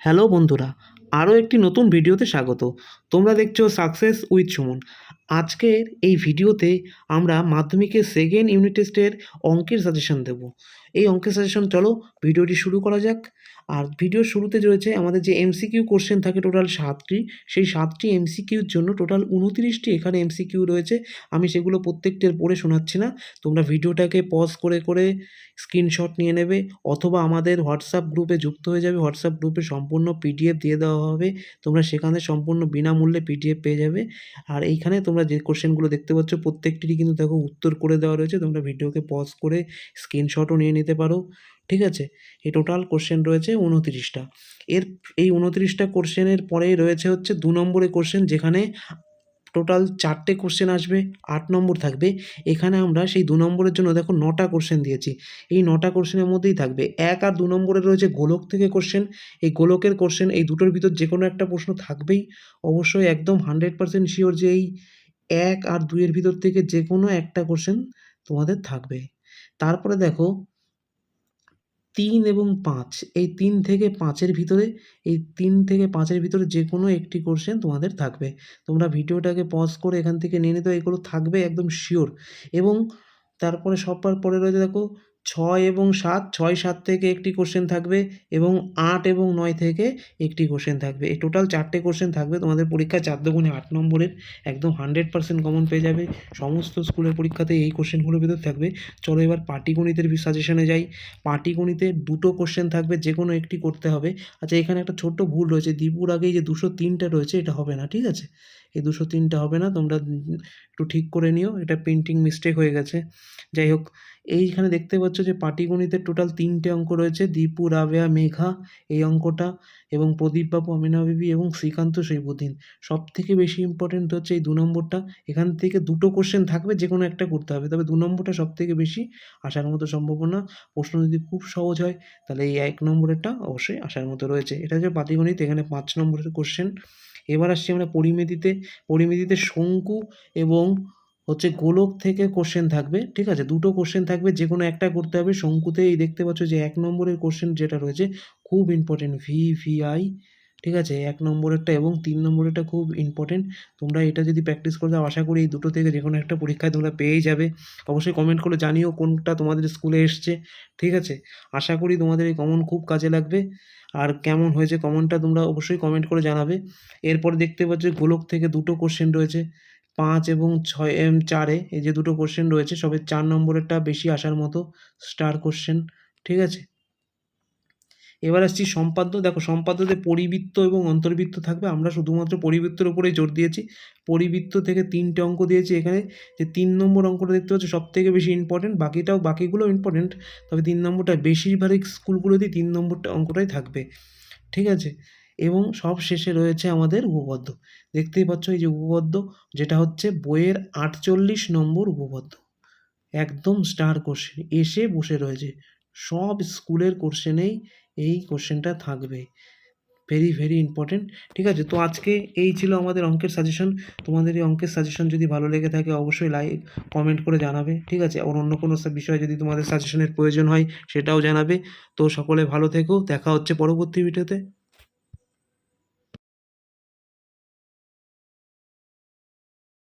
Hello বন্ধুরা, আরও একটি নতুন ভিডিওতে স্বাগত। তোমরা দেখছ সাকসেস উইথ সুমন। আজকের এই ভিডিওতে আমরা মাধ্যমিকের সেকেন্ড ইউনিট টেস্টের অঙ্কের সাজেশন দেব। এই অঙ্কের সাজেশন চলো ভিডিওটি শুরু করা যাক। আর ভিডিওর শুরুতে রয়েছে আমাদের যে এমসিকিউ কোশ্চেন থাকে টোটাল সাতটি, সেই সাতটি এমসিকিউর জন্য টোটাল উনতিরিশটি এখানে এমসিকিউ রয়েছে। আমি সেগুলো প্রত্যেকটির পড়ে শোনাচ্ছি না। তোমরা ভিডিওটাকে পজ করে করে স্ক্রিনশট নিয়ে নেবে অথবা আমাদের হোয়াটসঅ্যাপ গ্রুপে যুক্ত হয়ে যাবে। হোয়াটসঅ্যাপ গ্রুপে সম্পূর্ণ পিডিএফ দিয়ে দেওয়া হবে। তোমরা সেখানে সম্পূর্ণ বিনামূল্যে পিডিএফ পেয়ে যাবে। আর এইখানে তোমরা যে কোশ্চেনগুলো দেখতে পাচ্ছ, প্রত্যেকটিরই কিন্তু দেখো উত্তর করে দেওয়া রয়েছে। তোমরা ভিডিওকে পজ করে স্ক্রিনশটও নিয়ে নিতে পারো, ঠিক আছে? এই টোটাল কোশ্চেন রয়েছে উনতিরিশটা। এর, এই উনত্রিশটা কোশ্চেনের পরেই রয়েছে হচ্ছে দু নম্বরের কোশ্চেন যেখানে টোটাল চারটে কোশ্চেন আসবে, আট নম্বর থাকবে। এখানে আমরা সেই দু নম্বরের জন্য দেখো নটা কোশ্চেন দিয়েছি। এই নটা কোশ্চেনের মধ্যেই থাকবে। এক আর দু নম্বরে রয়েছে গোলক থেকে কোশ্চেন এই গোলকের কোশ্চেন এই দুটোর ভিতর যে কোনো একটা প্রশ্ন থাকবেই। অবশ্যই একদম হান্ড্রেড পার্সেন্ট শিওর যে এই এক আর দুইয়ের ভিতর থেকে যে কোনো একটা কোশ্চেন তোমাদের থাকবে। তারপরে দেখো তিন এবং পাঁচ। এই তিন থেকে পাঁচের ভিতরে, এই তিন থেকে পাঁচের ভিতরে যে কোনো একটি কোশ্চেন তোমাদের থাকবে। তোমরা ভিডিওটাকে পজ করে এখান থেকে নিয়ে নিতে, এগুলো থাকবে একদম শিওর এবং তারপরে সবার পরে রয়েছে দেখো ছয় এবং সাত, ছয়, সাত থেকে একটি কোশ্চেন থাকবে এবং আট এবং নয় থেকে একটি কোশ্চেন থাকবে। এই টোটাল চারটে কোশ্চেন থাকবে। তোমাদের পরীক্ষা চার দুগুণে আট নম্বরের একদম হান্ড্রেড পার্সেন্ট কমন পেয়ে যাবে। সমস্ত স্কুলের পরীক্ষাতে এই কোশ্চেনগুলোর ভিতর থাকবে। চলো এবার পাটিগণিতের সাজেশনে যাই। পাটিগণিতে দুটো কোশ্চেন থাকবে যে কোনো একটি করতে হবে। আচ্ছা এখানে একটা ছোট্ট ভুল রয়েছে। দীপুর আগেই যে দুশো তিনটা রয়েছে, এটা হবে না, ঠিক আছে? এই দুশো তিনটা হবে না, তোমরা একটু ঠিক করে নিও। এটা প্রিন্টিং মিস্টেক হয়ে গেছে। যাই হোক এইখানে দেখতে পাচ্ছ যে পাটিগণিতের টোটাল তিনটে অঙ্ক রয়েছে, দীপু, রাবেয়া, মেঘা, এই অঙ্কটা এবং প্রদীপ প্রদীপবাবু আমিনা বিবি এবং শ্রীকান্ত শৈবুদ্দিন সব থেকে বেশি ইম্পর্টেন্ট হচ্ছে এই দু নম্বরটা। এখান থেকে দুটো কোশ্চেন থাকবে যে কোনো একটা করতে হবে। তবে দু নম্বরটা সব থেকে বেশি আসার মতো সম্ভাবনা। প্রশ্ন যদি খুব সহজ হয়, তাহলে এই এক নম্বরেরটা অবশ্যই আসার মতো রয়েছে। এটা হচ্ছে পাটিগণিত, এখানে পাঁচ নম্বরের কোশ্চেন এবার আসছি আমরা পরিমিতিতে। পরিমিতিতে শঙ্কু এবং হচ্ছে গোলক থেকে কোশ্চেন থাকবে, ঠিক আছে? দুটো কোশ্চেন থাকবে যে কোনো একটা করতে হবে। শঙ্কুতে এই দেখতে পাচ্ছ যে এক নম্বরের কোশ্চেন যেটা রয়েছে, খুব ইম্পর্টেন্ট ভি ভি আই ঠিক আছে? এক নম্বরেরটা এবং তিন নম্বরেরটা খুব ইম্পর্টেন্ট তোমরা এটা যদি প্র্যাকটিস করে দাও, আশা করি এই দুটো থেকে যে কোনো একটা পরীক্ষায় তোমরা পেয়েই যাবে। অবশ্যই কমেন্ট করে জানিও কোনটা তোমাদের স্কুলে এসছে, ঠিক আছে? আশা করি তোমাদের এই কমন খুব কাজে লাগবে। আর কেমন হয়েছে কমনটা তোমরা অবশ্যই কমেন্ট করে জানাবে। এরপর দেখতে পাচ্ছ গোলক থেকে দুটো কোশ্চেন রয়েছে। পাঁচ এবং ছয় এম চারে এই যে দুটো কোশ্চেন রয়েছে, সবে চার নম্বরেরটা বেশি আসার মতো স্টার কোশ্চেন ঠিক আছে? এবার আসছি সম্পাদ্য। দেখো, সম্পাদ্যতে পরিবৃত্ত এবং অন্তর্বৃত্ত থাকবে। আমরা শুধুমাত্র পরিবৃত্তর উপরেই জোর দিয়েছি। পরিবৃত্ত থেকে তিনটে অঙ্ক দিয়েছি এখানে। যে তিন নম্বর অঙ্কটা দেখতে পাচ্ছ সব থেকে বেশি ইম্পর্টেন্ট বাকিটাও, বাকিগুলো ইম্পর্টেন্ট তবে তিন নম্বরটা বেশিরভাগ স্কুলগুলোতেই তিন নম্বরটা অঙ্কটাই থাকবে, ঠিক আছে? এবং সব শেষে রয়েছে আমাদের উপপদ্য দেখতেই পাচ্ছ এই যে উপপদ্য যেটা হচ্ছে বইয়ের আটচল্লিশ নম্বর উপপদ্য একদম স্টার কোশ্চেন এসে বসে রয়েছে। সব স্কুলের কোশ্চেনেই এই কোশ্চেনটা থাকবে। ভেরি ভেরি ইম্পর্টেন্ট ঠিক আছে? তো আজকে এই ছিল আমাদের অঙ্কের সাজেশন তোমাদের এই অঙ্কের সাজেশন যদি ভালো লেগে থাকে, অবশ্যই লাইক কমেন্ট করে জানাবে, ঠিক আছে? আর অন্য কোনো বিষয়ে যদি তোমাদের সাজেশনের প্রয়োজন হয়, সেটাও জানাবে। তো সকলে ভালো থেকো, দেখা হচ্ছে পরবর্তী ভিডিওতে